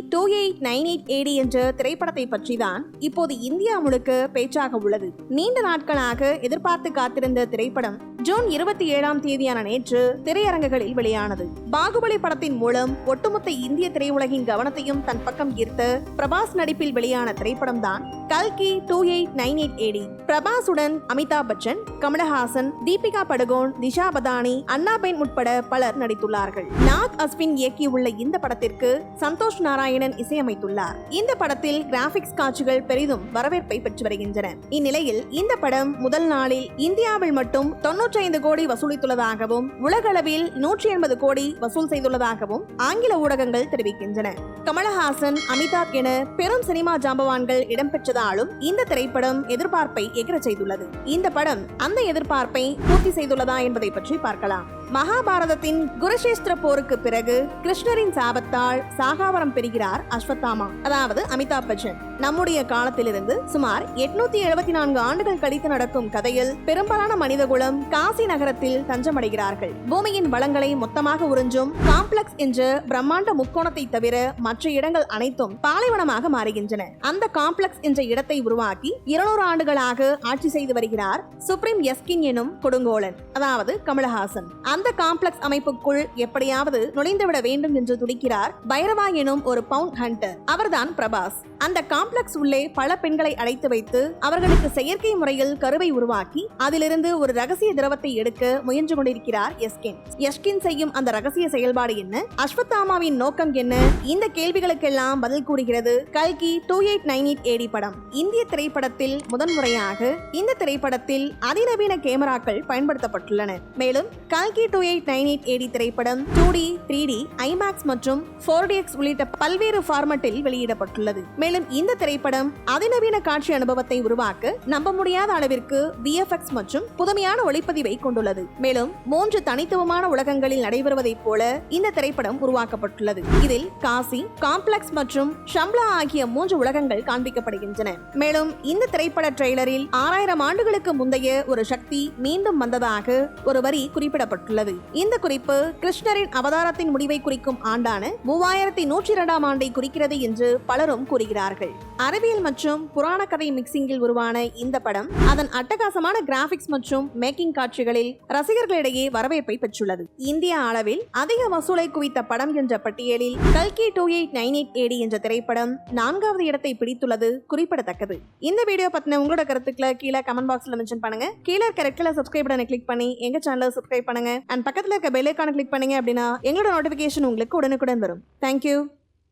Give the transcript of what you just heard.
Two eight nine eight AD என்ற திரைப்படத்தை பற்றி தான் இப்போது இந்தியா முழுக்க பேச்சாக உள்ளது. நீண்ட நாட்களாக எதிர்பார்த்து காத்திருந்த திரைப்படம் ஜூன் இருபத்தி ஏழாம் தேதியான நேற்று திரையரங்குகளில் வெளியானது. பாகுபலி படத்தின் மூலம் ஒட்டுமொத்த இந்திய திரையுலகின் கவனத்தையும் தன் பக்கம் ஈர்த்த பிரபாஸ் நடிப்பில் வெளியான திரைப்படம் தான் கல்கி two eight nine eight AD. பிரபாசுடன் Amitabh Bachchan Kamal Haasan Deepika Padukone Disha Patani Anna Ben உட்பட பலர் நடித்துள்ளார்கள். நாக் அஸ்வின் இயக்கியுள்ள இந்த படத்திற்கு சந்தோஷ் நாராயணன் இசையமைத்துள்ளார். இந்த படத்தில் கிராபிக்ஸ் காட்சிகள் பெரிதும் வரவேற்பை பெற்று வருகின்றன. இந்நிலையில் இந்த படம் முதல் நாளில் இந்தியாவில் மட்டும் தொன்னூற்றி ஐந்து கோடி வசூலித்துள்ளதாகவும் உலகளவில் நூற்றி எண்பது கோடி வசூல் செய்துள்ளதாகவும் ஆங்கில ஊடகங்கள் தெரிவிக்கின்றன. கமலஹாசன் அமிதாப் என பெரும் சினிமா ஜாம்பவான்கள் இடம்பெற்றதாலும் இந்த திரைப்படம் எதிர்பார்ப்பை எகிர செய்துள்ளது. இந்த படம் அந்த எதிர்பார்ப்பை பூர்த்தி செய்துள்ளதா என்பதை பற்றி பார்க்கலாம். மகாபாரதத்தின் குருஷேஸ்திர போருக்கு பிறகு கிருஷ்ணரின் சாபத்தால் சாகாவரம் பெறுகிறார் அஸ்வத்தாமா அதாவது அமிதாப் பச்சன். நம்முடைய காலத்திலிருந்து சுமார் எட்நூத்தி எழுபத்தி நான்கு ஆண்டுகள் கழித்து நடக்கும் கதையில் பெரும்பாலான மனிதகுலம் காசி நகரத்தில் தஞ்சமடைகிறார்கள். பூமியின் வளங்களை மொத்தமாக உறிஞ்சும் காம்ப்ளெக்ஸ் என்ற பிரம்மாண்ட முக்கோணத்தை தவிர மற்ற இடங்கள் அனைத்தும் பாலைவனமாக மாறுகின்றன. அந்த காம்ப்ளெக்ஸ் என்ற இடத்தை உருவாக்கி இருநூறு ஆண்டுகளாக ஆட்சி செய்து வருகிறார் சுப்ரீம் எஸ்கின் எனும் கொடுங்கோலன் அதாவது கமலஹாசன். அந்த காம்ப்ளெக்ஸ் அமைப்புக்குள் எப்படியாவது நுழைந்துவிட வேண்டும் என்று துடிக்கிறார் பைரவா எனும் ஒரு பவுண்ட் ஹண்டர் அவர்தான் பிரபாஸ். அந்த காம்ப்ளெக்ஸ் உள்ளே பல பெண்களை அடைத்து வைத்து அவர்களுக்கு செயற்கை முறையில் கருவை உருவாக்கி அதிலிருந்து ஒரு ரகசிய திரவத்தை எடுக்க முயன்று கொண்டிருக்கிறார் எஸ்கின். எஸ்கின் செய்யும் அந்த ரகசிய செயல்பாடு என்ன? அஸ்வத்தாமாவின் நோக்கம் என்ன? இந்த கேள்விகளுக்கெல்லாம் பதில் கூறுகிறது கல்கி two eight nine eight AD படம். இந்திய திரைப்படத்தில் முதன்முறையாக இந்த திரைப்படத்தில் அதிநவீன கேமராக்கள் பயன்படுத்தப்பட்டுள்ளன. மேலும் கல்கி two eight nine eight AD திரைப்படம் two D three D IMAX மற்றும் ஃபோர் உள்ளிட்ட பல்வேறு ஃபார்மட்டில் வெளியிடப்பட்டுள்ளது. மேலும் இந்த திரைப்படம் அதிநவீன காட்சி அனுபவத்தை உருவாக்க நம்ப முடியாத அளவிற்கு விஎஃப்எக்ஸ் மற்றும் புதுமையான ஒளிப்பதிவை கொண்டுள்ளது. மேலும் மூன்று தனித்துவமான உலகங்களில் நடைபெறுவதைப் போல இந்த திரைப்படம் உருவாக்கப்பட்டுள்ளது. இதில் காசி காம்ப்ளெக்ஸ் மற்றும் ஷம்லா ஆகிய மூன்று உலகங்கள் காண்பிக்கப்படுகின்றன. மேலும் இந்த திரைப்பட ட்ரெய்லரில் ஆறாயிரம் ஆண்டுகளுக்கு முந்தைய ஒரு சக்தி மீண்டும் வந்ததாக ஒரு வரி குறிப்பிடப்பட்டுள்ளது. இந்த குறிப்பு கிருஷ்ணரின் அவதாரத்தின் முடிவை குறிக்கும் ஆண்டான மூவாயிரத்தி நூற்றி இரண்டாம் ஆண்டை குறிக்கிறது என்று பலரும் கூறுகிறார்கள். அறிவியல் மற்றும் புராண கதை மிக்சிங்கில் உருவான இந்த படம் அதன் அட்டகாசமான கிராபிக்ஸ் மற்றும் மேக்கிங் காட்சிகளில் ரசிகர்களிடையே வரவேற்பை பெற்றுள்ளது. இந்திய அளவில் அதிக வசூலை குவித்த படம் என்ற பட்டியலில் கல்கி two eight nine eight AD என்ற திரைப்படம் நான்காவது இடத்தை பிடித்துள்ளது குறிப்பிடத்தக்கது. இந்த வீடியோ பத்தின உங்களோட கருத்துக்களை கீழே கமெண்ட் பாக்ஸ்ல மென்ஷன் பண்ணுங்க. கீழே கரெக்ட்ல சப்ஸ்கிரைப் பட்டனை கிளிக் பண்ணி எங்க சேனலை சப்ஸ்கிரைப் பண்ணுங்க. அண்ட் பக்கத்தில் இருக்க பெல் ஐக்கான கிளிக் பண்ணீங்க அப்படின்னா எங்களோட நோட்டிஃபிகேஷன் உங்களுக்கு உடனுக்குடன் வரும். தேங்க்யூ